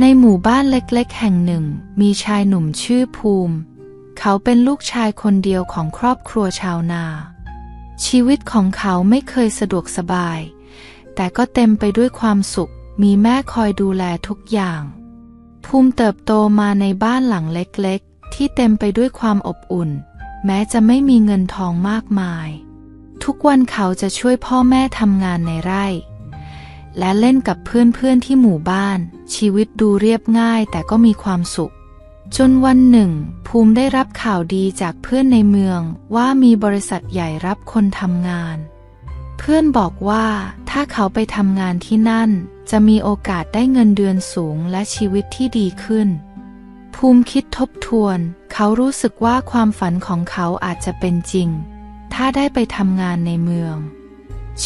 ในหมู่บ้านเล็กๆ แห่งหนึ่ง มีชายหนุ่มชื่อภูมิ เขาเป็นลูกชายคนเดียวของครอบครัวชาวนา ชีวิตของเขาไม่เคยสะดวกสบาย แต่ก็เต็มไปด้วยความสุข มีแม่คอยดูแลทุกอย่าง ภูมิเติบโตมาในบ้านหลังเล็กๆ ที่เต็มไปด้วยความอบอุ่น แม้จะไม่มีเงินทองมากมาย ทุกวันเขาจะช่วยพ่อแม่ทำงานในไร่ และเล่นกับเพื่อนๆที่หมู่บ้าน ชีวิตดูเรียบง่ายแต่ก็มีความสุข จนวันหนึ่ง ภูมิได้รับข่าวดีจากเพื่อนในเมืองว่ามีบริษัทใหญ่รับคนทำงาน เพื่อนบอกว่าถ้าเขาไปทำงานที่นั่น จะมีโอกาสได้เงินเดือนสูงและชีวิตที่ดีขึ้น ภูมิคิดทบทวน เขารู้สึกว่าความฝันของเขาอาจจะเป็นจริง ถ้าได้ไปทำงานในเมือง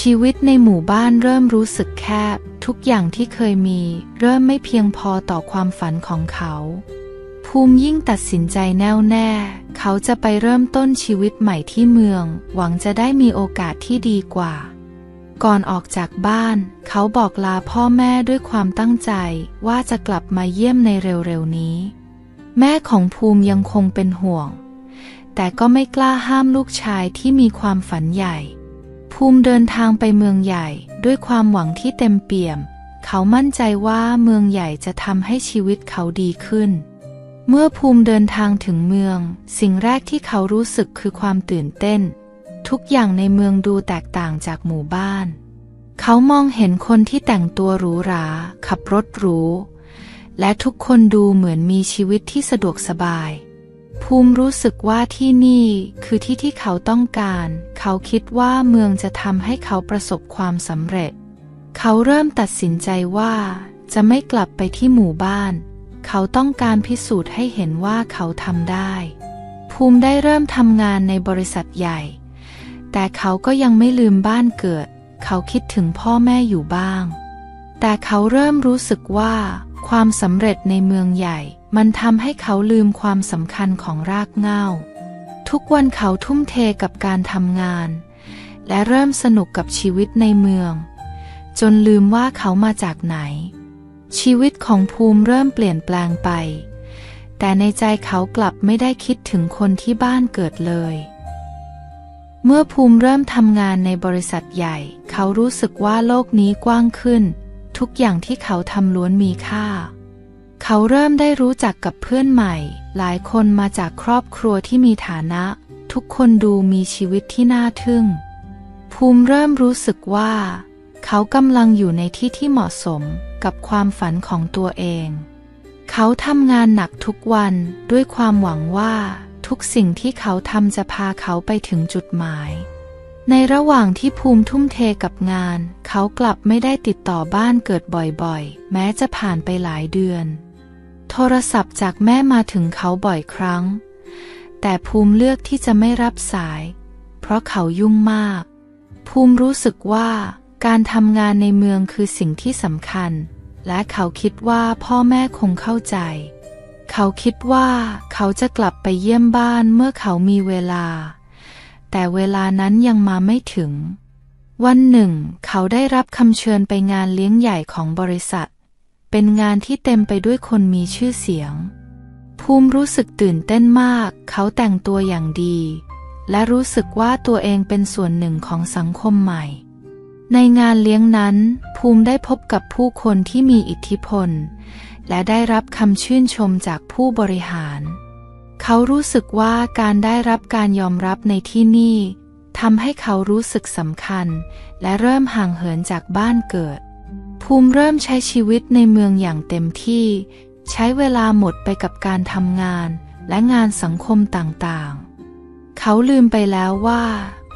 ชีวิตในหมู่บ้านเริ่มรู้สึกแคบ ทุกอย่างที่เคยมี เริ่มไม่เพียงพอต่อความฝันของเขา ภูมิยิ่งตัดสินใจแน่วแน่ เขาจะไปเริ่มต้นชีวิตใหม่ที่เมือง หวังจะได้มีโอกาสที่ดีกว่า ก่อนออกจากบ้าน เขาบอกลาพ่อแม่ด้วยความตั้งใจว่าจะกลับมาเยี่ยมในเร็วๆนี้ แม่ของภูมิยังคงเป็นห่วง แต่ก็ไม่กล้าห้ามลูกชายที่มีความฝันใหญ่ ภูมิเดินทางไปเมืองใหญ่ด้วยความหวังที่เต็มเปี่ยม เขามั่นใจว่าเมืองใหญ่จะทำให้ชีวิตเขาดีขึ้น เมื่อภูมิเดินทางถึงเมือง สิ่งแรกที่เขารู้สึกคือความตื่นเต้น ทุกอย่างในเมืองดูแตกต่างจากหมู่บ้าน เขามองเห็นคนที่แต่งตัวหรูหรา ขับรถหรู และทุกคนดูเหมือนมีชีวิตที่สะดวกสบาย ภูมิรู้สึกว่าที่นี่คือที่ที่เขาต้องการ เขาคิดว่าเมืองจะทำให้เขาประสบความสำเร็จ เขาเริ่มตัดสินใจว่า จะไม่กลับไปที่หมู่บ้าน เขาต้องการพิสูจน์ให้เห็นว่าเขาทำได้ ภูมิได้เริ่มทำงานในบริษัทใหญ่ แต่เขาก็ยังไม่ลืมบ้านเกิด เขาคิดถึงพ่อแม่อยู่บ้าง แต่เขาเริ่มรู้สึกว่า ความสำเร็จในเมืองใหญ่ มันทำให้เขาลืมความสำคัญของรากเหง้า ทุกวันเขาทุ่มเทกับการทำงาน และเริ่มสนุกกับชีวิตในเมือง จนลืมว่าเขามาจากไหน ชีวิตของภูมิเริ่มเปลี่ยนแปลงไป แต่ในใจเขากลับไม่ได้คิดถึงคนที่บ้านเกิดเลยเมื่อภูมิเริ่มทำงานในบริษัทใหญ่ เขารู้สึกว่าโลกนี้กว้างขึ้น ทุกอย่างที่เขาทำล้วนมีค่า เขาเริ่มได้รู้จักกับเพื่อนใหม่ หลายคนมาจากครอบครัวที่มีฐานะ ทุกคนดูมีชีวิตที่น่าทึ่ง ภูมิเริ่มรู้สึกว่า เขากำลังอยู่ในที่ที่เหมาะสมกับความฝันของตัวเอง เขาทำงานหนักทุกวันด้วยความหวังว่าทุกสิ่งที่เขาทำจะพาเขาไปถึงจุดหมาย ในระหว่างที่ภูมิทุ่มเทกับงาน เขากลับไม่ได้ติดต่อบ้านเกิดบ่อยๆ แม้จะผ่านไปหลายเดือน โทรศัพท์จากแม่มาถึงเขาบ่อยครั้ง แต่ภูมิเลือกที่จะไม่รับสาย เพราะเขายุ่งมาก ภูมิรู้สึกว่าการทำงานในเมืองคือสิ่งที่สำคัญ และเขาคิดว่าพ่อแม่คงเข้าใจ เขาคิดว่าเขาจะกลับไปเยี่ยมบ้านเมื่อเขามีเวลา แต่เวลานั้นยังมาไม่ถึง วันหนึ่ง เขาได้รับคำเชิญไปงานเลี้ยงใหญ่ของบริษัท เป็นงานที่เต็มไปด้วยคนมีชื่อเสียง ภูมิรู้สึกตื่นเต้นมาก เขาแต่งตัวอย่างดี และรู้สึกว่าตัวเองเป็นส่วนหนึ่งของสังคมใหม่ ในงานเลี้ยงนั้น ภูมิได้พบกับผู้คนที่มีอิทธิพล และได้รับคำชื่นชมจากผู้บริหาร เขารู้สึกว่าการได้รับการยอมรับในที่นี่ทำให้เขารู้สึกสำคัญ และเริ่มห่างเหินจากบ้านเกิด ภูมิเริ่มใช้ชีวิตในเมืองอย่างเต็มที่ ใช้เวลาหมดไปกับการทำงาน และงานสังคมต่างๆ เขาลืมไปแล้วว่า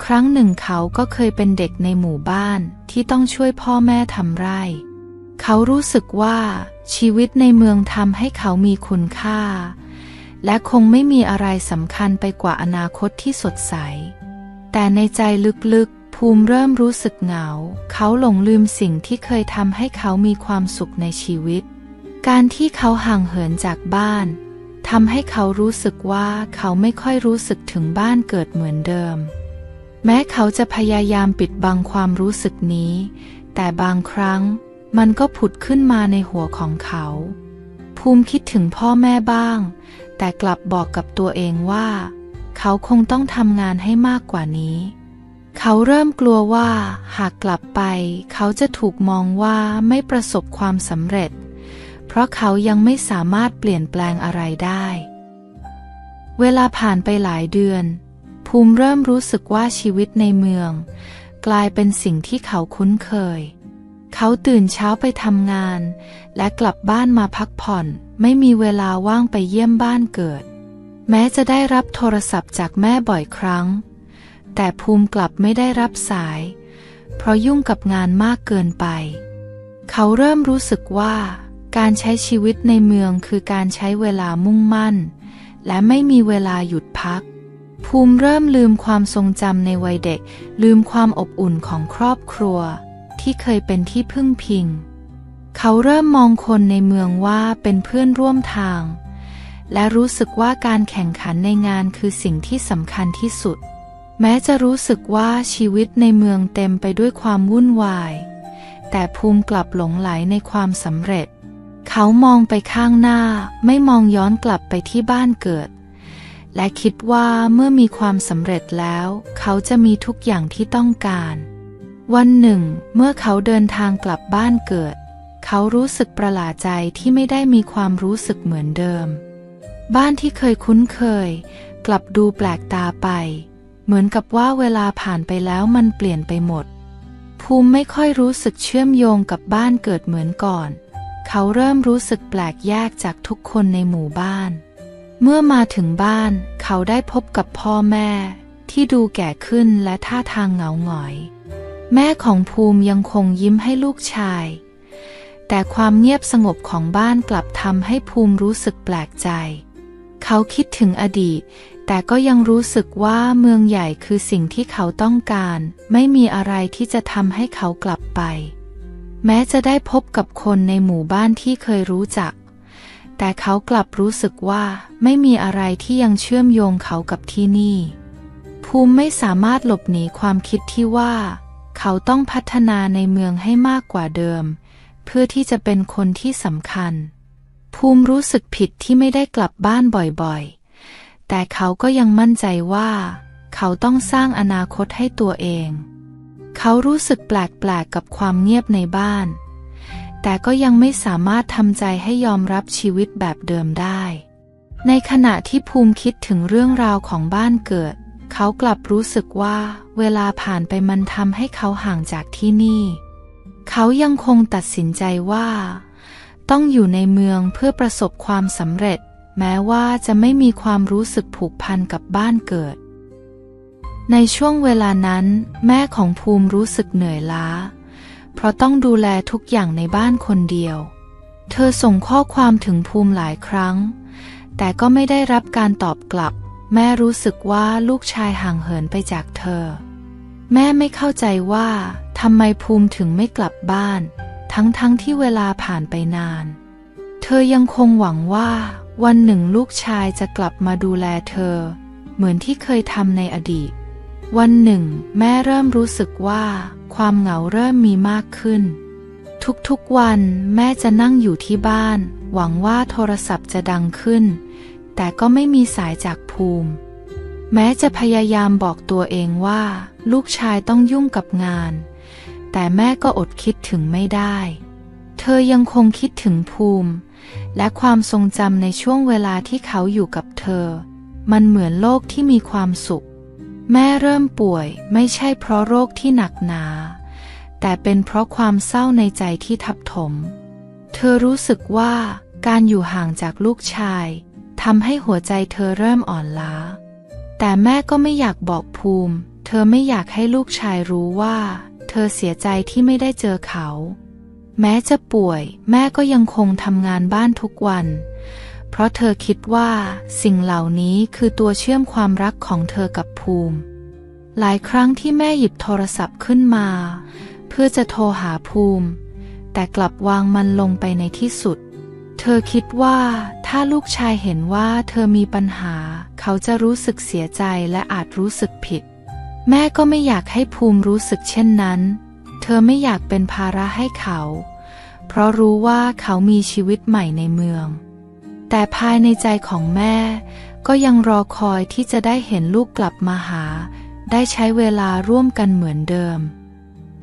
ครั้งหนึ่งเขาก็เคยเป็นเด็กในหมู่บ้านที่ต้องช่วยพ่อแม่ทำไร่ เขารู้สึกว่าชีวิตในเมืองทำให้เขามีคุณค่า และคงไม่มีอะไรสำคัญไปกว่าอนาคตที่สดใส แต่ในใจลึกๆ ภูมิเริ่มรู้สึกเหงา เขาหลงลืมสิ่งที่เคยทำให้เขามีความสุขในชีวิต การที่เขาห่างเหินจากบ้านทำให้เขารู้สึกว่าเขาไม่ค่อยรู้สึกถึงบ้านเกิดเหมือนเดิม แม้เขาจะพยายามปิดบังความรู้สึกนี้ แต่บางครั้งมันก็ผุดขึ้นมาในหัวของเขา ภูมิคิดถึงพ่อแม่บ้าง แต่กลับบอกกับตัวเองว่า เขาคงต้องทำงานให้มากกว่านี้ เขาเริ่มกลัวว่า หากกลับไป เขาจะถูกมองว่าไม่ประสบความสำเร็จ เพราะเขายังไม่สามารถเปลี่ยนแปลงอะไรได้ เวลาผ่านไปหลายเดือน ภูมิเริ่มรู้สึกว่าชีวิตในเมือง กลายเป็นสิ่งที่เขาคุ้นเคย เขาตื่นเช้าไปทำงาน และกลับบ้านมาพักผ่อน ไม่มีเวลาว่างไปเยี่ยมบ้านเกิด แม้จะได้รับโทรศัพท์จากแม่บ่อยครั้ง แต่ภูมิกลับไม่ได้รับสาย เพราะยุ่งกับงานมากเกินไป เขาเริ่มรู้สึกว่า การใช้ชีวิตในเมืองคือการใช้เวลามุ่งมั่น และไม่มีเวลาหยุดพัก ภูมิเริ่มลืมความทรงจำในวัยเด็ก ลืมความอบอุ่นของครอบครัว ที่เคยเป็นที่พึ่งพิง เขาเริ่มมองคนในเมืองว่าเป็นเพื่อนร่วมทาง และรู้สึกว่าการแข่งขันในงานคือสิ่งที่สำคัญที่สุด แม้จะรู้สึกว่าชีวิตในเมืองเต็มไปด้วยความวุ่นวาย แต่ภูมิกลับหลงไหลในความสำเร็จ เขามองไปข้างหน้าไม่มองย้อนกลับไปที่บ้านเกิด และคิดว่าเมื่อมีความสำเร็จแล้ว เขาจะมีทุกอย่างที่ต้องการ วันหนึ่ง เมื่อเขาเดินทางกลับบ้านเกิด เขารู้สึกประหลาดใจที่ไม่ได้มีความรู้สึกเหมือนเดิม บ้านที่เคยคุ้นเคย กลับดูแปลกตาไป เหมือนกับว่าเวลาผ่านไปแล้วมันเปลี่ยนไปหมด ภูมิไม่ค่อยรู้สึกเชื่อมโยงกับบ้านเกิดเหมือนก่อน เขาเริ่มรู้สึกแปลกแยกจากทุกคนในหมู่บ้าน เมื่อมาถึงบ้านเขาได้พบกับพ่อแม่ ที่ดูแก่ขึ้นและท่าทางเหงาหงอย แม่ของภูมิยังคงยิ้มให้ลูกชาย แต่ความเงียบสงบของบ้านกลับทำให้ภูมิรู้สึกแปลกใจ เขาคิดถึงอดีต แต่ก็ยังรู้สึกว่าเมืองใหญ่คือสิ่งที่เขาต้องการ ไม่มีอะไรที่จะทำให้เขากลับไป แม้จะได้พบกับคนในหมู่บ้านที่เคยรู้จัก แต่เขากลับรู้สึกว่าไม่มีอะไรที่ยังเชื่อมโยงเขากับที่นี่ ภูมิไม่สามารถหลบหนีความคิดที่ว่า เขาต้องพัฒนาในเมืองให้มากกว่าเดิม เพื่อที่จะเป็นคนที่สำคัญ ภูมิรู้สึกผิดที่ไม่ได้กลับบ้านบ่อยๆ แต่เขาก็ยังมั่นใจว่า เขาต้องสร้างอนาคตให้ตัวเอง เขารู้สึกแปลกๆกับความเงียบในบ้าน แต่ก็ยังไม่สามารถทำใจให้ยอมรับชีวิตแบบเดิมได้ ในขณะที่ภูมิคิดถึงเรื่องราวของบ้านเกิด เขากลับรู้สึกว่า เวลาผ่านไปมันทำให้เขาห่างจากที่นี่ เขายังคงตัดสินใจว่า ต้องอยู่ในเมืองเพื่อประสบความสำเร็จ แม้ว่าจะไม่มีความรู้สึกผูกพันกับบ้านเกิด ในช่วงเวลานั้น แม่ของภูมิรู้สึกเหนื่อยล้า เพราะต้องดูแลทุกอย่างในบ้านคนเดียว เธอส่งข้อความถึงภูมิหลายครั้ง แต่ก็ไม่ได้รับการตอบกลับ แม่รู้สึกว่าลูกชายห่างเหินไปจากเธอ แม่ไม่เข้าใจว่า ทำไมภูมิถึงไม่กลับบ้าน ทั้งๆทที่เวลาผ่านไปนาน เธอยังคงหวังว่า วันหนึ่งลูกชายจะกลับมาดูแลเธอ เหมือนที่เคยทำในอดีต วันหนึ่ง แม่เริ่มรู้สึกว่า ความเหงาเริ่มมีมากขึ้น ทุกๆวันแม่จะนั่งอยู่ที่บ้าน หวังว่าโทรศัพท์จะดังขึ้น แต่ก็ไม่มีสายจากภูมิแม้จะพยายามบอกตัวเองว่า ลูกชายต้องยุ่งกับงาน แต่แม่ก็อดคิดถึงไม่ได้ เธอยังคงคิดถึงภูมิ และความทรงจำในช่วงเวลาที่เขาอยู่กับเธอ มันเหมือนโลกที่มีความสุข แม่เริ่มป่วยไม่ใช่เพราะโรคที่หนักหนา แต่เป็นเพราะความเศร้าในใจที่ทับถม เธอรู้สึกว่าการอยู่ห่างจากลูกชายทำให้หัวใจเธอเริ่มอ่อนล้า แต่แม่ก็ไม่อยากบอกภูมิ เธอไม่อยากให้ลูกชายรู้ว่า เธอเสียใจที่ไม่ได้เจอเขา แม้จะป่วย แม่ก็ยังคงทำงานบ้านทุกวัน เพราะเธอคิดว่าสิ่งเหล่านี้คือตัวเชื่อมความรักของเธอกับภูมิ หลายครั้งที่แม่หยิบโทรศัพท์ขึ้นมา เพื่อจะโทรหาภูมิ แต่กลับวางมันลงไปในที่สุด เธอคิดว่าถ้าลูกชายเห็นว่าเธอมีปัญหา เขาจะรู้สึกเสียใจและอาจรู้สึกผิด แม่ก็ไม่อยากให้ภูมิรู้สึกเช่นนั้น เธอไม่อยากเป็นภาระให้เขา เพราะรู้ว่าเขามีชีวิตใหม่ในเมือง แต่ภายในใจของแม่ ก็ยังรอคอยที่จะได้เห็นลูกกลับมาหา ได้ใช้เวลาร่วมกันเหมือนเดิม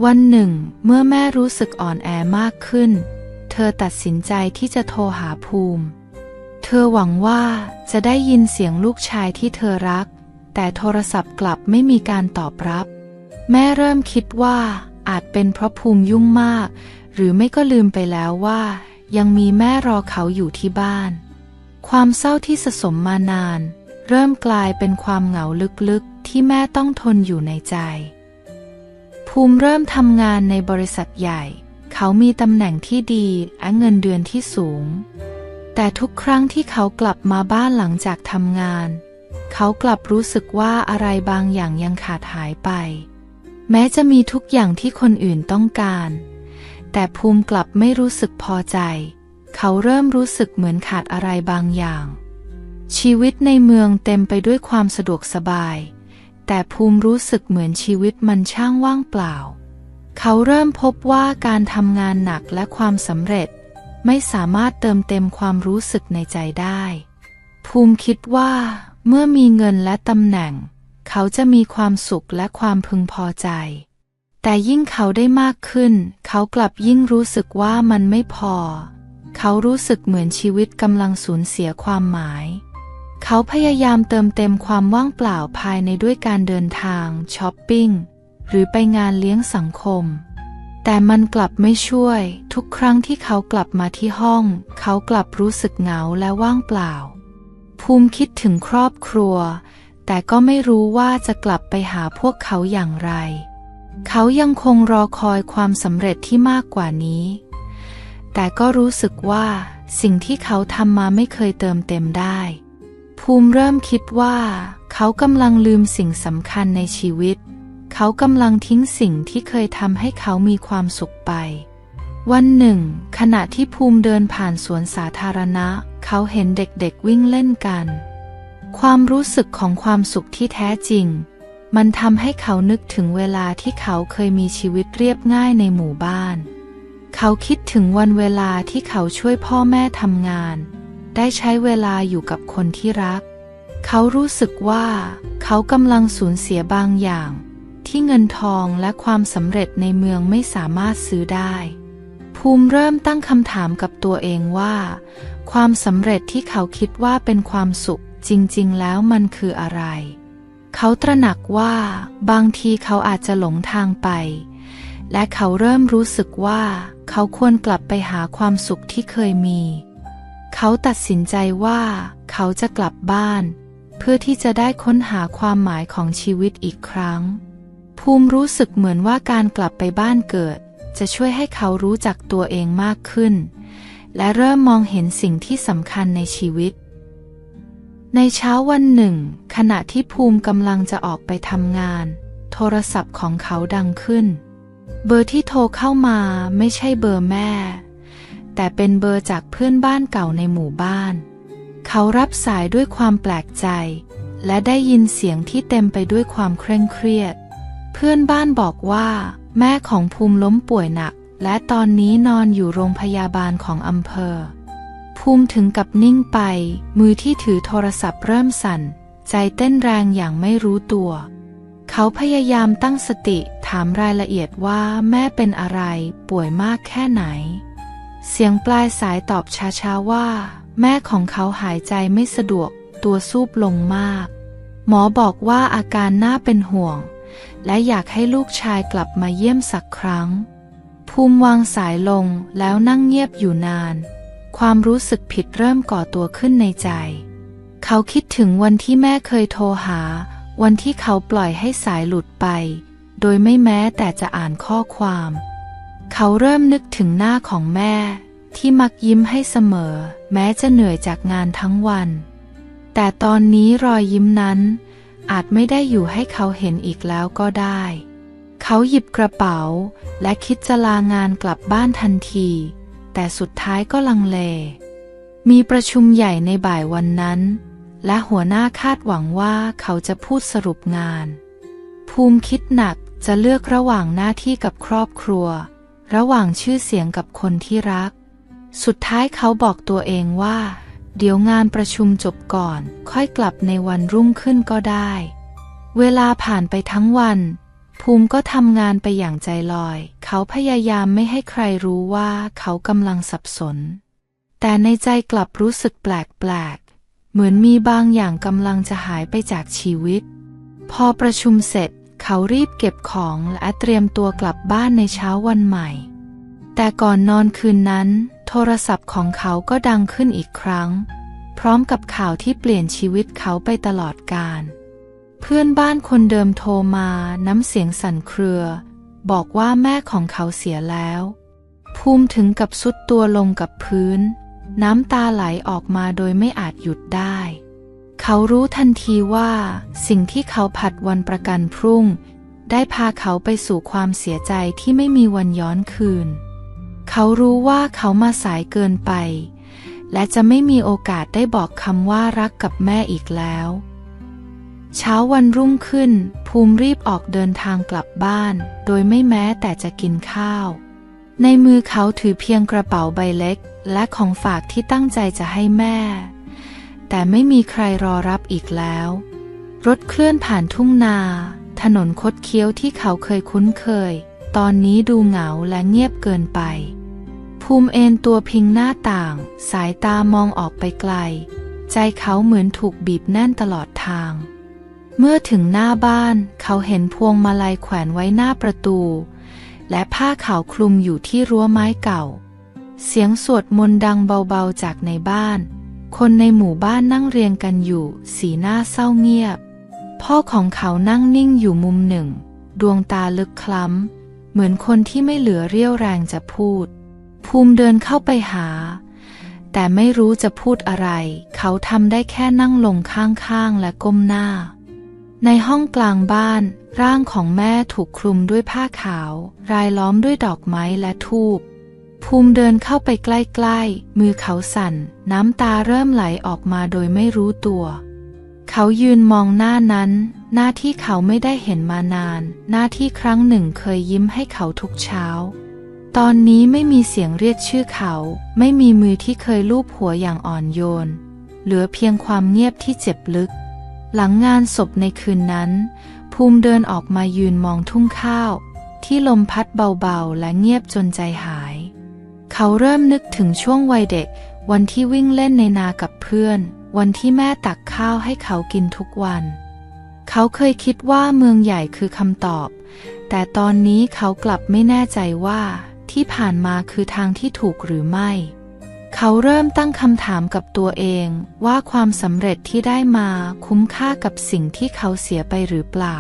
วันหนึ่ง เมื่อแม่รู้สึกอ่อนแอมากขึ้น เธอตัดสินใจที่จะโทรหาภูมิ เธอหวังว่าจะได้ยินเสียงลูกชายที่เธอรัก แต่โทรศัพท์กลับไม่มีการตอบรับ แม่เริ่มคิดว่าอาจเป็นเพราะภูมิยุ่งมาก หรือไม่ก็ลืมไปแล้วว่า ยังมีแม่รอเขาอยู่ที่บ้าน ความเศร้าที่สะสมมานาน เริ่มกลายเป็นความเหงาลึกๆ ที่แม่ต้องทนอยู่ในใจ ภูมิเริ่มทำงานในบริษัทใหญ่ เขามีตำแหน่งที่ดีและเงินเดือนที่สูง แต่ทุกครั้งที่เขากลับมาบ้านหลังจากทำงาน เขากลับรู้สึกว่าอะไรบางอย่างยังขาดหายไป แม้จะมีทุกอย่างที่คนอื่นต้องการ แต่ภูมิกลับไม่รู้สึกพอใจ เขาเริ่มรู้สึกเหมือนขาดอะไรบางอย่าง ชีวิตในเมืองเต็มไปด้วยความสะดวกสบาย แต่ภูมิรู้สึกเหมือนชีวิตมันช่างว่างเปล่า เขาเริ่มพบว่าการทำงานหนักและความสำเร็จ ไม่สามารถเติมเต็มความรู้สึกในใจได้ ภูมิคิดว่า เมื่อมีเงินและตำแหน่ง เขาจะมีความสุขและความพึงพอใจ แต่ยิ่งเขาได้มากขึ้น เขากลับยิ่งรู้สึกว่ามันไม่พอ เขารู้สึกเหมือนชีวิตกำลังสูญเสียความหมาย เขาพยายามเติมเต็มความว่างเปล่าภายในด้วยการเดินทางช้อปปิ้งหรือไปงานเลี้ยงสังคม แต่มันกลับไม่ช่วย ทุกครั้งที่เขากลับมาที่ห้อง เขากลับรู้สึกเหงาและว่างเปล่า ภูมิคิดถึงครอบครัว แต่ก็ไม่รู้ว่าจะกลับไปหาพวกเขาอย่างไร เขายังคงรอคอยความสำเร็จที่มากกว่านี้ แต่ก็รู้สึกว่าสิ่งที่เขาทำมาไม่เคยเติมเต็มได้ ภูมิเริ่มคิดว่า เขากำลังลืมสิ่งสำคัญในชีวิต เขากำลังทิ้งสิ่งที่เคยทำให้เขามีความสุขไป วันหนึ่ง ขณะที่ภูมิเดินผ่านสวนสาธารณะ เขาเห็นเด็กๆวิ่งเล่นกัน ความรู้สึกของความสุขที่แท้จริง มันทำให้เขานึกถึงเวลาที่เขาเคยมีชีวิตเรียบง่ายในหมู่บ้าน เขาคิดถึงวันเวลาที่เขาช่วยพ่อแม่ทำงาน ได้ใช้เวลาอยู่กับคนที่รัก เขารู้สึกว่าเขากำลังสูญเสียบางอย่าง ที่เงินทองและความสำเร็จในเมืองไม่สามารถซื้อได้ ภูมิเริ่มตั้งคำถามกับตัวเองว่า ความสำเร็จที่เขาคิดว่าเป็นความสุขจริงๆ แล้วมันคืออะไร เขาตระหนักว่าบางทีเขาอาจจะหลงทางไป และเขาเริ่มรู้สึกว่า เขาควรกลับไปหาความสุขที่เคยมี เขาตัดสินใจว่า เขาจะกลับบ้าน เพื่อที่จะได้ค้นหาความหมายของชีวิตอีกครั้ง ภูมิรู้สึกเหมือนว่าการกลับไปบ้านเกิด จะช่วยให้เขารู้จักตัวเองมากขึ้น และเริ่มมองเห็นสิ่งที่สำคัญในชีวิต ในเช้าวันหนึ่ง ขณะที่ภูมิกำลังจะออกไปทำงาน โทรศัพท์ของเขาดังขึ้น เบอร์ที่โทรเข้ามาไม่ใช่เบอร์แม่ แต่เป็นเบอร์จากเพื่อนบ้านเก่าในหมู่บ้าน เขารับสายด้วยความแปลกใจ และได้ยินเสียงที่เต็มไปด้วยความเคร่งเครียด เพื่อนบ้านบอกว่า แม่ของภูมิล้มป่วยหนัก และตอนนี้นอนอยู่โรงพยาบาลของอำเภอ ภูมิถึงกับนิ่งไป มือที่ถือโทรศัพท์เริ่มสั่น ใจเต้นแรงอย่างไม่รู้ตัว เขาพยายามตั้งสติถามรายละเอียดว่าแม่เป็นอะไร ป่วยมากแค่ไหน เสียงปลายสายตอบช้าๆว่า แม่ของเขาหายใจไม่สะดวก ตัวซูบลงมาก หมอบอกว่าอาการน่าเป็นห่วง และอยากให้ลูกชายกลับมาเยี่ยมสักครั้ง ภูมิวางสายลงแล้วนั่งเงียบอยู่นาน ความรู้สึกผิดเริ่มก่อตัวขึ้นในใจ เขาคิดถึงวันที่แม่เคยโทรหา วันที่เขาปล่อยให้สายหลุดไป โดยไม่แม้แต่จะอ่านข้อความ เขาเริ่มนึกถึงหน้าของแม่ ที่มักยิ้มให้เสมอ แม้จะเหนื่อยจากงานทั้งวัน แต่ตอนนี้รอยยิ้มนั้น อาจไม่ได้อยู่ให้เขาเห็นอีกแล้วก็ได้ เขาหยิบกระเป๋า และคิดจะลางานกลับบ้านทันที แต่สุดท้ายก็ลังเล มีประชุมใหญ่ในบ่ายวันนั้น และหัวหน้าคาดหวังว่าเขาจะพูดสรุปงาน ภูมิคิดหนักจะเลือกระหว่างหน้าที่กับครอบครัว ระหว่างชื่อเสียงกับคนที่รัก สุดท้ายเขาบอกตัวเองว่า เดี๋ยวงานประชุมจบก่อน ค่อยกลับในวันรุ่งขึ้นก็ได้ เวลาผ่านไปทั้งวัน ภูมิก็ทำงานไปอย่างใจลอย เขาพยายามไม่ให้ใครรู้ว่าเขากำลังสับสน แต่ในใจกลับรู้สึกแปลกๆ เหมือนมีบางอย่างกำลังจะหายไปจากชีวิต พอประชุมเสร็จ เขารีบเก็บของและเตรียมตัวกลับบ้านในเช้าวันใหม่ แต่ก่อนนอนคืนนั้น โทรศัพท์ของเขาก็ดังขึ้นอีกครั้ง พร้อมกับข่าวที่เปลี่ยนชีวิตเขาไปตลอดกาล เพื่อนบ้านคนเดิมโทรมาน้ำเสียงสั่นเครือ บอกว่าแม่ของเขาเสียแล้ว ภูมิถึงกับสุดตัวลงกับพื้น น้ำตาไหลออกมาโดยไม่อาจหยุดได้ เขารู้ทันทีว่า สิ่งที่เขาผัดวันประกันพรุ่ง ได้พาเขาไปสู่ความเสียใจที่ไม่มีวันย้อนคืน เขารู้ว่าเขามาสายเกินไป และจะไม่มีโอกาสได้บอกคำว่ารักกับแม่อีกแล้ว เช้าวันรุ่งขึ้น ภูมิรีบออกเดินทางกลับบ้าน โดยไม่แม้แต่จะกินข้าว ในมือเขาถือเพียงกระเป๋าใบเล็ก และของฝากที่ตั้งใจจะให้แม่ แต่ไม่มีใครรอรับอีกแล้ว รถเคลื่อนผ่านทุ่งนา ถนนคดเคี้ยวที่เขาเคยคุ้นเคย ตอนนี้ดูเหงาและเงียบเกินไป ภูมิเอนตัวพิงหน้าต่าง สายตามองออกไปไกล ใจเขาเหมือนถูกบีบแน่นตลอดทาง เมื่อถึงหน้าบ้านเขาเห็นพวงมาลัยแขวนไว้หน้าประตู และผ้าขาวคลุมอยู่ที่รั้วไม้เก่า เสียงสวดมนต์ดังเบาๆจากในบ้าน คนในหมู่บ้านนั่งเรียงกันอยู่ สีหน้าเศร้าเงียบ พ่อของเขานั่งนิ่งอยู่มุมหนึ่ง ดวงตาลึกคล้ำ เหมือนคนที่ไม่เหลือเรี่ยวแรงจะพูด ภูมิเดินเข้าไปหา แต่ไม่รู้จะพูดอะไร เขาทำได้แค่นั่งลงข้างๆและก้มหน้า ในห้องกลางบ้าน ร่างของแม่ถูกคลุมด้วยผ้าขาว รายล้อมด้วยดอกไม้และทูบภูมิเดินเข้าไปใกล้ๆ มือเขาสั่น น้ำตาเริ่มไหลออกมาโดยไม่รู้ตัว เขายืนมองหน้านั้น หน้าที่เขาไม่ได้เห็นมานาน หน้าที่ครั้งหนึ่งเคยยิ้มให้เขาทุกเช้า ตอนนี้ไม่มีเสียงเรียกชื่อเขา ไม่มีมือที่เคยลูบหัวอย่างอ่อนโยน เหลือเพียงความเงียบที่เจ็บลึก หลังงานศพในคืนนั้น ภูมิเดินออกมายืนมองทุ่งข้าว ที่ลมพัดเบาๆ และเงียบจนใจหาย เขาเริ่มนึกถึงช่วงวัยเด็ก วันที่วิ่งเล่นในนากับเพื่อน วันที่แม่ตักข้าวให้เขากินทุกวัน เขาเคยคิดว่าเมืองใหญ่คือคำตอบ แต่ตอนนี้เขากลับไม่แน่ใจว่า ที่ผ่านมาคือทางที่ถูกหรือไม่ เขาเริ่มตั้งคำถามกับตัวเองว่าความสำเร็จที่ได้มาคุ้มค่ากับสิ่งที่เขาเสียไปหรือเปล่า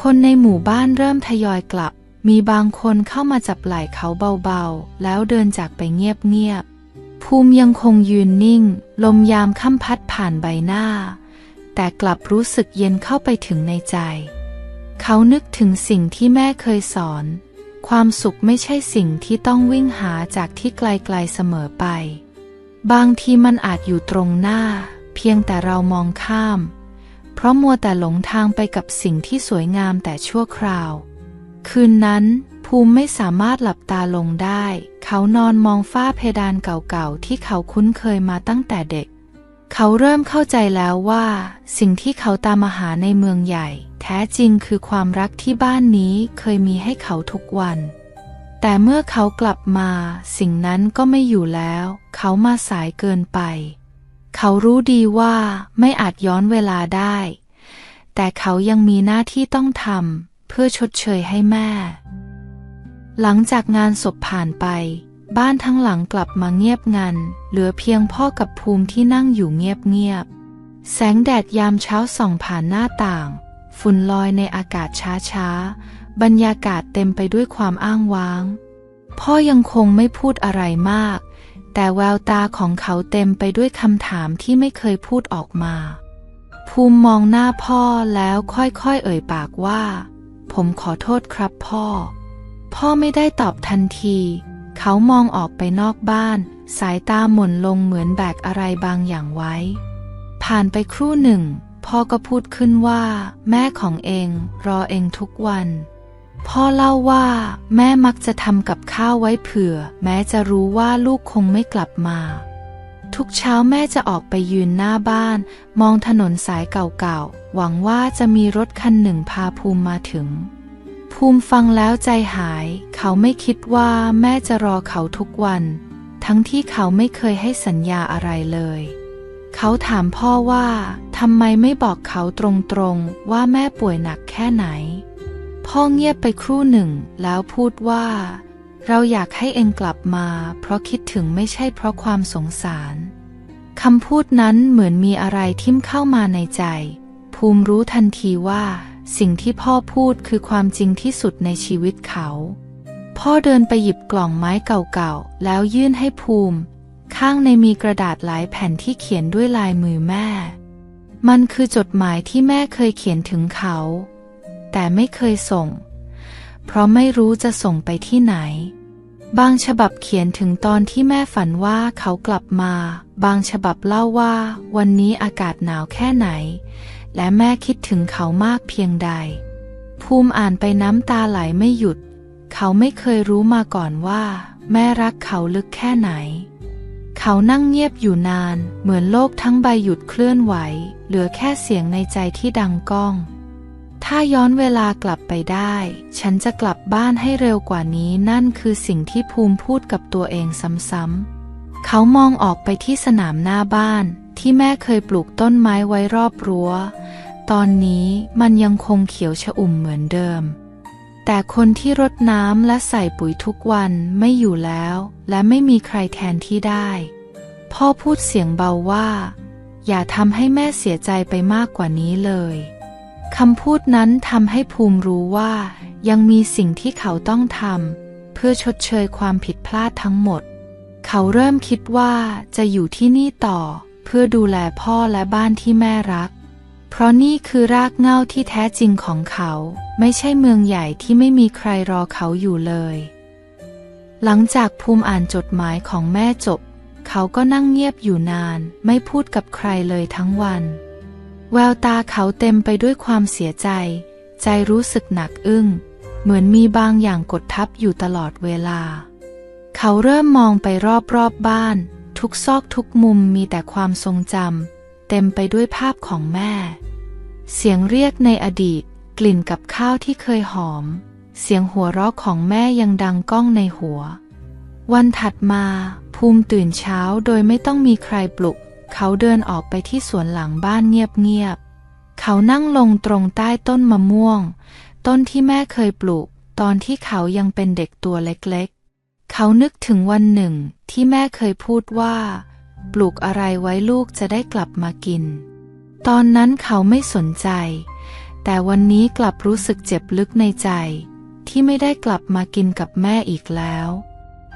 คนในหมู่บ้านเริ่มทยอยกลับ มีบางคนเข้ามาจับไหล่เขาเบาๆ แล้วเดินจากไปเงียบๆ ภูมิยังคงยืนนิ่ง ลมยามค่ำพัดผ่านใบหน้า แต่กลับรู้สึกเย็นเข้าไปถึงในใจ เขานึกถึงสิ่งที่แม่เคยสอน ความสุขไม่ใช่สิ่งที่ต้องวิ่งหาจากที่ไกลๆเสมอไป บางทีมันอาจอยู่ตรงหน้า เพียงแต่เรามองข้าม เพราะมัวแต่หลงทางไปกับสิ่งที่สวยงามแต่ชั่วคราว คืนนั้นภูมิไม่สามารถหลับตาลงได้ เขานอนมองฝ้าเพดานเก่าๆ ที่เขาคุ้นเคยมาตั้งแต่เด็ก เขาเริ่มเข้าใจแล้วว่า สิ่งที่เขาตามมาหาในเมืองใหญ่ แท้จริงคือความรักที่บ้านนี้เคยมีให้เขาทุกวัน แต่เมื่อเขากลับมา สิ่งนั้นก็ไม่อยู่แล้ว เขามาสายเกินไป เขารู้ดีว่าไม่อาจย้อนเวลาได้ แต่เขายังมีหน้าที่ต้องทำเพื่อชดเชยให้แม่ หลังจากงานศพผ่านไป บ้านทั้งหลังกลับมาเงียบงัน เหลือเพียงพ่อกับภูมิที่นั่งอยู่เงียบๆแสงแดดยามเช้าส่องผ่านหน้าต่าง ฝุ่นลอยในอากาศช้าๆ บรรยากาศเต็มไปด้วยความอ้างว้าง พ่อยังคงไม่พูดอะไรมาก แต่แววตาของเขาเต็มไปด้วยคำถามที่ไม่เคยพูดออกมา ภูมิมองหน้าพ่อแล้วค่อยๆ เอ่ยปากว่า ผมขอโทษครับพ่อ พ่อไม่ได้ตอบทันที เขามองออกไปนอกบ้าน สายตาหม่นลงเหมือนแบกอะไรบางอย่างไว้ ผ่านไปครู่หนึ่ง พ่อก็พูดขึ้นว่า แม่ของเองรอเองทุกวัน พ่อเล่าว่า แม่มักจะทำกับข้าวไว้เผื่อ แม้จะรู้ว่าลูกคงไม่กลับมา ทุกเช้าแม่จะออกไปยืนหน้าบ้าน มองถนนสายเก่าๆ หวังว่าจะมีรถคันหนึ่งพาภูมิมาถึง ภูมิฟังแล้วใจหาย เขาไม่คิดว่าแม่จะรอเขาทุกวัน ทั้งที่เขาไม่เคยให้สัญญาอะไรเลย เขาถามพ่อว่าทำไมไม่บอกเขาตรงๆว่าแม่ป่วยหนักแค่ไหน พ่อเงียบไปครู่หนึ่งแล้วพูดว่า เราอยากให้เองกลับมา เพราะคิดถึงไม่ใช่เพราะความสงสารคำพูดนั้นเหมือนมีอะไรทิ่มเข้ามาในใจ ภูมิรู้ทันทีว่า สิ่งที่พ่อพูดคือความจริงที่สุดในชีวิตเขา พ่อเดินไปหยิบกล่องไม้เก่าๆ แล้วยื่นให้ภูมิ ข้างในมีกระดาษหลายแผ่นที่เขียนด้วยลายมือแม่ มันคือจดหมายที่แม่เคยเขียนถึงเขา แต่ไม่เคยส่ง เพราะไม่รู้จะส่งไปที่ไหน บางฉบับเขียนถึงตอนที่แม่ฝันว่าเขากลับมา บางฉบับเล่าว่า วันนี้อากาศหนาวแค่ไหน และแม่คิดถึงเขามากเพียงใด ภูมิอ่านไปน้ำตาไหลไม่หยุด เขาไม่เคยรู้มาก่อนว่า แม่รักเขาลึกแค่ไหน เขานั่งเงียบอยู่นาน เหมือนโลกทั้งใบหยุดเคลื่อนไหว เหลือแค่เสียงในใจที่ดังก้อง ถ้าย้อนเวลากลับไปได้ ฉันจะกลับบ้านให้เร็วกว่านี้นั่นคือสิ่งที่ภูมิพูดกับตัวเองซ้ำๆ เขามองออกไปที่สนามหน้าบ้าน ที่แม่เคยปลูกต้นไม้ไว้รอบรั้ว ตอนนี้มันยังคงเขียวชอุ่มเหมือนเดิม แต่คนที่รดน้ำและใส่ปุ๋ยทุกวันไม่อยู่แล้ว และไม่มีใครแทนที่ได้ พ่อพูดเสียงเบาว่า อย่าทำให้แม่เสียใจไปมากกว่านี้เลยคำพูดนั้นทำให้ภูมิรู้ว่า ยังมีสิ่งที่เขาต้องทำเพื่อชดเชยความผิดพลาดทั้งหมด เขาเริ่มคิดว่าจะอยู่ที่นี่ต่อ เพื่อดูแลพ่อและบ้านที่แม่รัก เพราะนี่คือรากเหง้าที่แท้จริงของเขา ไม่ใช่เมืองใหญ่ที่ไม่มีใครรอเขาอยู่เลย หลังจากภูมิอ่านจดหมายของแม่จบ เขาก็นั่งเงียบอยู่นาน ไม่พูดกับใครเลยทั้งวัน แววตาเขาเต็มไปด้วยความเสียใจ ใจรู้สึกหนักอึ้ง เหมือนมีบางอย่างกดทับอยู่ตลอดเวลา เขาเริ่มมองไปรอบๆบบ้าน ทุกซอกทุกมุมมีแต่ความทรงจำ เต็มไปด้วยภาพของแม่ เสียงเรียกในอดีต กลิ่นกับข้าวที่เคยหอม เสียงหัวเราะของแม่ยังดังก้องในหัว วันถัดมา ภูมิตื่นเช้าโดยไม่ต้องมีใครปลุก เขาเดินออกไปที่สวนหลังบ้านเงียบๆ เขานั่งลงตรงใต้ต้นมะม่วง ต้นที่แม่เคยปลูก ตอนที่เขายังเป็นเด็กตัวเล็กๆ เขานึกถึงวันหนึ่งที่แม่เคยพูดว่า ปลูกอะไรไว้ลูกจะได้กลับมากิน ตอนนั้นเขาไม่สนใจ แต่วันนี้กลับรู้สึกเจ็บลึกในใจ ที่ไม่ได้กลับมากินกับแม่อีกแล้ว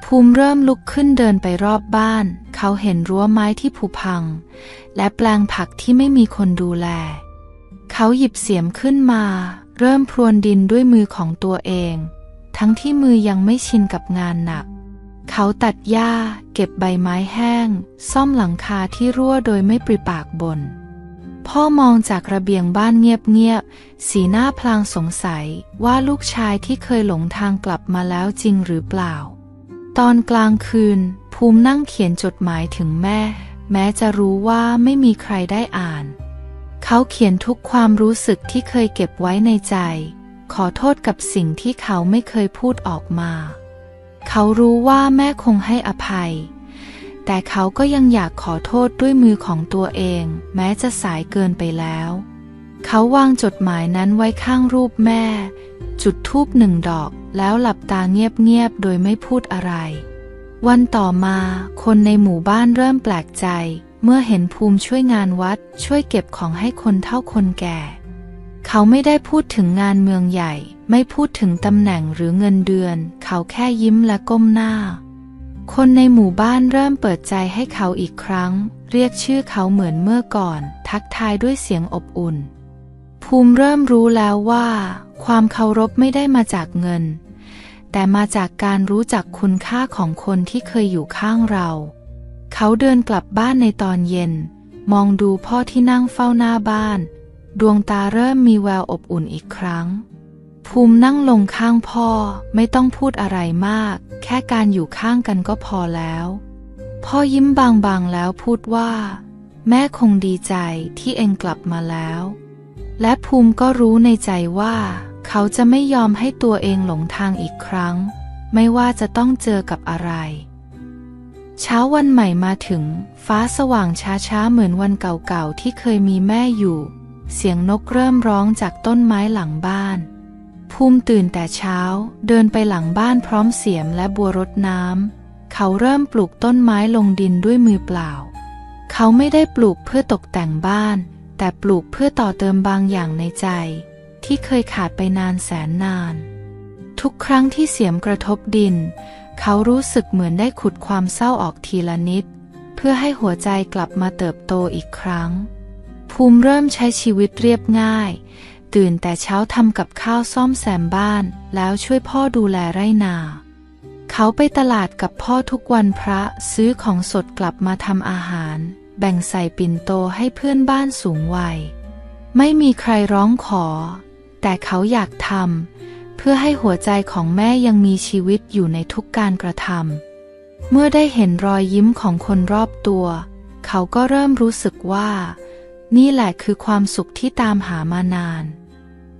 ภูมิเริ่มลุกขึ้นเดินไปรอบบ้าน เขาเห็นรั้วไม้ที่ผุพัง และแปลงผักที่ไม่มีคนดูแล เขาหยิบเสียมขึ้นมา เริ่มพรวนดินด้วยมือของตัวเอง ทั้งที่มือยังไม่ชินกับงานหนัก เขาตัดหญ้า เก็บใบไม้แห้ง ซ่อมหลังคาที่รั่วโดยไม่ปริปากบนพ่อมองจากระเบียงบ้านเงียบๆ สีหน้าพลางสงสัยว่าลูกชายที่เคยหลงทางกลับมาแล้วจริงหรือเปล่า ตอนกลางคืน ภูมินั่งเขียนจดหมายถึงแม่ แม้จะรู้ว่าไม่มีใครได้อ่าน เขาเขียนทุกความรู้สึกที่เคยเก็บไว้ในใจ ขอโทษกับสิ่งที่เขาไม่เคยพูดออกมา เขารู้ว่าแม่คงให้อภัย แต่เขาก็ยังอยากขอโทษด้วยมือของตัวเอง แม้จะสายเกินไปแล้ว เขาวางจดหมายนั้นไว้ข้างรูปแม่ จุดธูปหนึ่งดอกแล้วหลับตาเงียบๆ โดยไม่พูดอะไร วันต่อมา คนในหมู่บ้านเริ่มแปลกใจ เมื่อเห็นภูมิช่วยงานวัด ช่วยเก็บของให้คนเท่าคนแก่ เขาไม่ได้พูดถึงงานเมืองใหญ่ ไม่พูดถึงตำแหน่งหรือเงินเดือน เขาแค่ยิ้มและก้มหน้า คนในหมู่บ้านเริ่มเปิดใจให้เขาอีกครั้ง เรียกชื่อเขาเหมือนเมื่อก่อน ทักทายด้วยเสียงอบอุ่น ภูมิเริ่มรู้แล้วว่า ความเคารพไม่ได้มาจากเงิน แต่มาจากการรู้จักคุณค่าของคนที่เคยอยู่ข้างเรา เขาเดินกลับบ้านในตอนเย็น มองดูพ่อที่นั่งเฝ้าหน้าบ้าน ดวงตาเริ่มมีแววอบอุ่นอีกครั้ง ภูมินั่งลงข้างพ่อไม่ต้องพูดอะไรมาก แค่การอยู่ข้างกันก็พอแล้ว พ่อยิ้มบางๆแล้วพูดว่า แม่คงดีใจที่เองกลับมาแล้ว และภูมิก็รู้ในใจว่า เขาจะไม่ยอมให้ตัวเองหลงทางอีกครั้ง ไม่ว่าจะต้องเจอกับอะไรเช้าวันใหม่มาถึง ฟ้าสว่างช้าๆ เหมือนวันเก่าๆ ที่เคยมีแม่อยู่ เสียงนกเริ่มร้องจากต้นไม้หลังบ้าน ภูมิตื่นแต่เช้า เดินไปหลังบ้านพร้อมเสียมและบัวรดน้ำ เขาเริ่มปลูกต้นไม้ลงดินด้วยมือเปล่า เขาไม่ได้ปลูกเพื่อตกแต่งบ้าน แต่ปลูกเพื่อต่อเติมบางอย่างในใจ ที่เคยขาดไปนานแสนนาน ทุกครั้งที่เสียมกระทบดิน เขารู้สึกเหมือนได้ขุดความเศร้าออกทีละนิด เพื่อให้หัวใจกลับมาเติบโตอีกครั้ง ภูมิเริ่มใช้ชีวิตเรียบง่าย ตื่นแต่เช้าทำกับข้าวซ่อมแซมบ้าน แล้วช่วยพ่อดูแลไร่นา เขาไปตลาดกับพ่อทุกวันพระซื้อของสดกลับมาทำอาหาร แบ่งใส่ปิ่นโตให้เพื่อนบ้านสูงวัย ไม่มีใครร้องขอ แต่เขาอยากทำเพื่อให้หัวใจของแม่ยังมีชีวิตอยู่ในทุกการกระทำเมื่อได้เห็นรอยยิ้มของคนรอบตัว เขาก็เริ่มรู้สึกว่า นี่แหละคือความสุขที่ตามหามานาน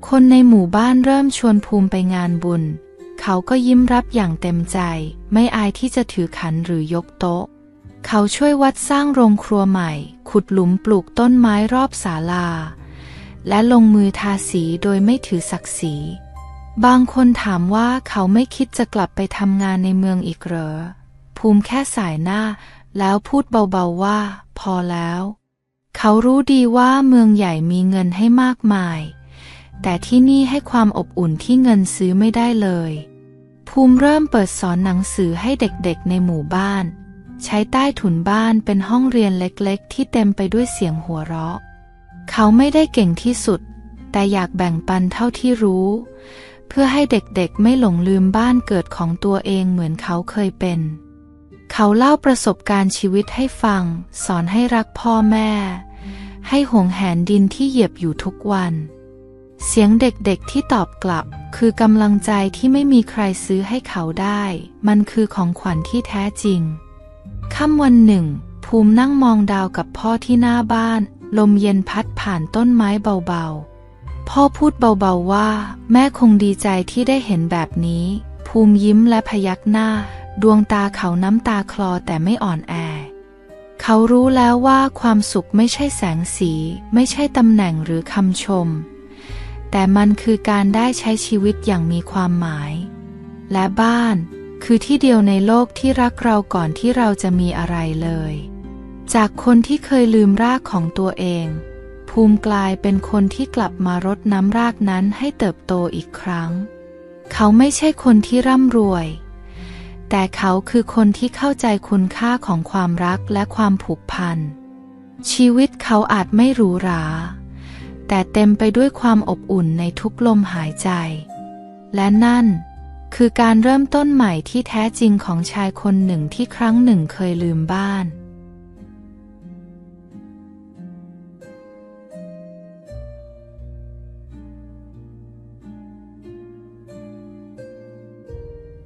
คนในหมู่บ้านเริ่มชวนภูมิไปงานบุญ เขาก็ยิ้มรับอย่างเต็มใจ ไม่อายที่จะถือขันหรือยกโต๊ะ เขาช่วยวัดสร้างโรงครัวใหม่ ขุดหลุมปลูกต้นไม้รอบศาลา และลงมือทาสีโดยไม่ถือศักดิ์ศรี บางคนถามว่าเขาไม่คิดจะกลับไปทำงานในเมืองอีกเหรอ ภูมิแค่สายหน้า แล้วพูดเบาๆว่า พอแล้ว เขารู้ดีว่าเมืองใหญ่มีเงินให้มากมาย แต่ที่นี่ให้ความอบอุ่นที่เงินซื้อไม่ได้เลย ภูมิเริ่มเปิดสอนหนังสือให้เด็กๆในหมู่บ้าน ใช้ใต้ถุนบ้านเป็นห้องเรียนเล็กๆ ที่เต็มไปด้วยเสียงหัวเราะ เขาไม่ได้เก่งที่สุด แต่อยากแบ่งปันเท่าที่รู้ เพื่อให้เด็กๆไม่หลงลืมบ้านเกิดของตัวเองเหมือนเขาเคยเป็น เขาเล่าประสบการณ์ชีวิตให้ฟัง สอนให้รักพ่อแม่ ให้หวงแหนดินที่เหยียบอยู่ทุกวัน เสียงเด็กๆที่ตอบกลับ คือกำลังใจที่ไม่มีใครซื้อให้เขาได้ มันคือของขวัญที่แท้จริง ค่ำวันหนึ่ง ภูมินั่งมองดาวกับพ่อที่หน้าบ้าน ลมเย็นพัดผ่านต้นไม้เบาๆ พ่อพูดเบาๆว่า แม่คงดีใจที่ได้เห็นแบบนี้ ภูมิยิ้มและพยักหน้า ดวงตาเขาน้ำตาคลอแต่ไม่อ่อนแอ เขารู้แล้วว่าความสุขไม่ใช่แสงสี ไม่ใช่ตำแหน่งหรือคำชม แต่มันคือการได้ใช้ชีวิตอย่างมีความหมาย และบ้านคือที่เดียวในโลกที่รักเราก่อนที่เราจะมีอะไรเลย จากคนที่เคยลืมรากของตัวเอง ภูมิกลายเป็นคนที่กลับมารดน้ำรากนั้นให้เติบโตอีกครั้ง เขาไม่ใช่คนที่ร่ำรวย แต่เขาคือคนที่เข้าใจคุณค่าของความรักและความผูกพัน ชีวิตเขาอาจไม่หรูหรา แต่เต็มไปด้วยความอบอุ่นในทุกลมหายใจ และนั่นคือการเริ่มต้นใหม่ที่แท้จริงของชายคนหนึ่งที่ครั้งหนึ่งเคยลืมบ้าน